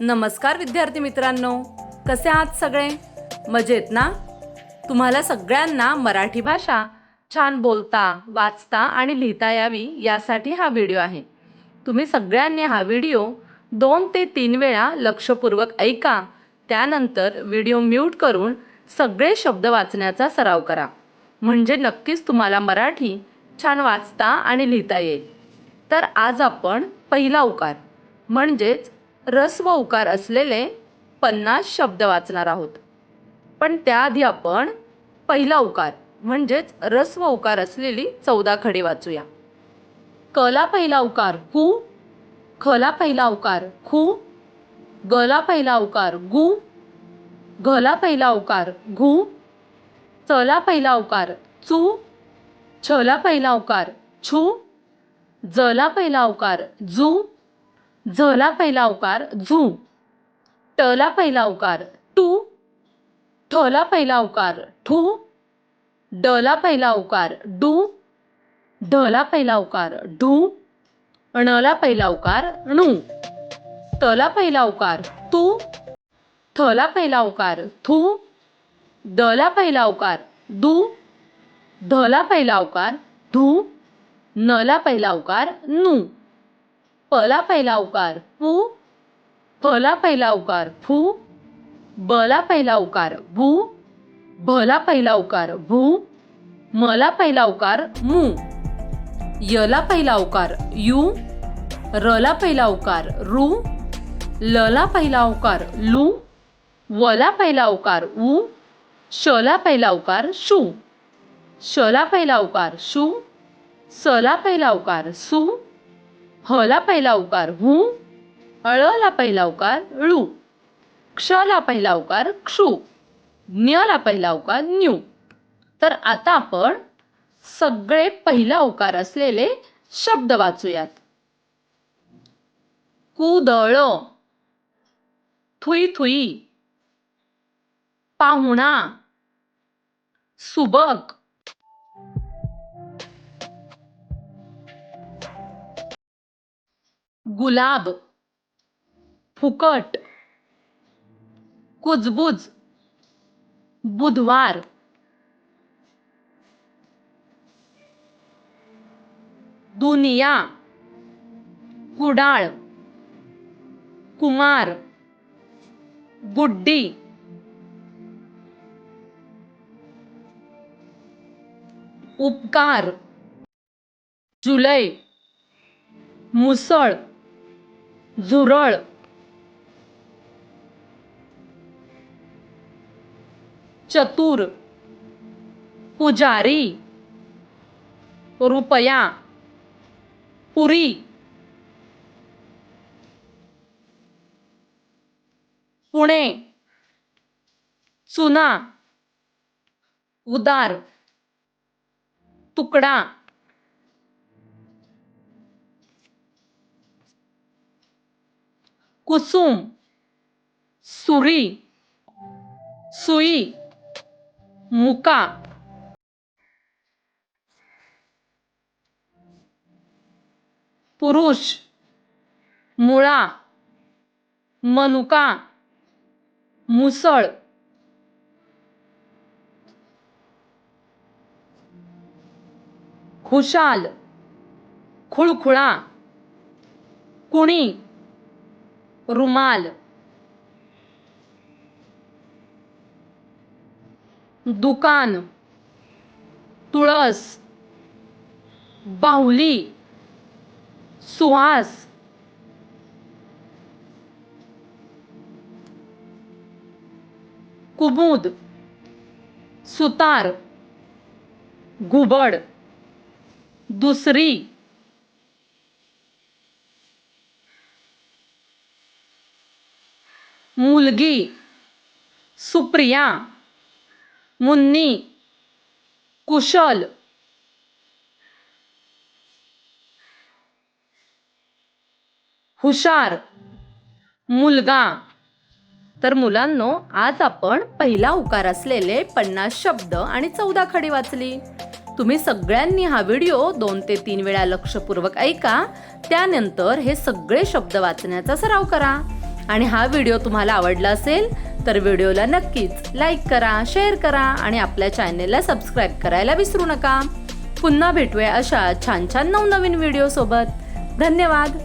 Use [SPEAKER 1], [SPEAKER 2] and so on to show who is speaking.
[SPEAKER 1] नमस्कार विद्यार्थी मित्रांनो. कसे आहात सगळे? मजेत ना? तुम्हाला सगळ्यांना मराठी भाषा छान बोलता वाचता आणि लिहिता यावी यासाठी हा व्हिडिओ आहे. तुम्ही सगळ्यांनी हा व्हिडिओ दोन ते तीन वेळा लक्षपूर्वक ऐका. त्यानंतर व्हिडिओ म्यूट करून सगळे शब्द वाचण्याचा सराव करा. म्हणजे नक्कीच तुम्हाला मराठी छान वाचता आणि लिहिता येईल. तर आज आपण पहिला उकार म्हणजेच रस व उकार असलेले पन्नास शब्द वाचणार आहोत. पण त्याआधी आपण पहिला उकार म्हणजेच रस व उकार असलेली चौदा खडे वाचूया. कला पहिला उकार कु खला पहिला उकार खू गला पहिला उकार गु घला पहिला उकार घू चला पहिला उकार चू छला पहिला उकार छू जला पहिला उकार जू झला पहिला उकार झू टला पहिला उकार टू ठला पहिला उकार ठू डला पहिला उकार डू ढला पहिला उकार ढू णला पहिला उकार णू तला पहिला उकार तू थला पहिला उकार थू दला पहिला उकार दू धला पहिला उकार धू नला पहिला उकार नू पला पहिला उकार पू फला पहिला उकार फू बला पहिला उकार भू भला पहिला उकार भू मला पहिला उकार मू यला पहिला उकार यू रला पहिला उकार रू लला पहिला उकार लू वला पहिला उकार ऊ शला पहिला उकार शू शला पहिला उकार शू सला पहिला उकार सू हला पहिला उकार हू अळला पहिला उकार ळू क्षला पहिला उकार क्षू ज्ञला पहिला उकार न्यू. तर आता आपण सगळे पहिला उकार असलेले शब्द वाचूयात. कुदळ थुई थुई पाहुणा सुबक गुलाब फुकट कुजबुज बुधवार. दुनिया कुडाळ कुमार गुड्डी उपकार जुलै. मुसळ झुरळ. चतुर. पुजारी. रुपया. पुरी. पुणे चुना. उदार. तुकडा. कुसुम सुरी सुई मुका. पुरुष मुळा. मनुका. मुसळ. खुशाल खुळखुळा. कुणी रुमाल. दुकान. तुळस. बाहुली. सुहास. कुमुद सुतार. घुबड दुसरी. मुलगी सुप्रिया मुन्नी कुशल. हुशार मुलगा. तर मुलांनो आज आपण पहिला उकार असलेले पन्नास शब्द आणि चौदा खडी वाचली. तुम्ही सगळ्यांनी हा व्हिडिओ दोन ते तीन वेळा लक्षपूर्वक ऐका. त्यानंतर हे सगळे शब्द वाचण्याचा सराव करा. आणि हा व्हिडिओ तुम्हाला आवडला असेल तर व्हिडिओला नक्कीच लाईक करा शेअर करा आणि आपल्या चॅनेलला सबस्क्राईब करायला विसरू नका. पुन्हा भेटूया अशा छान छान नवनवीन व्हिडिओसोबत धन्यवाद.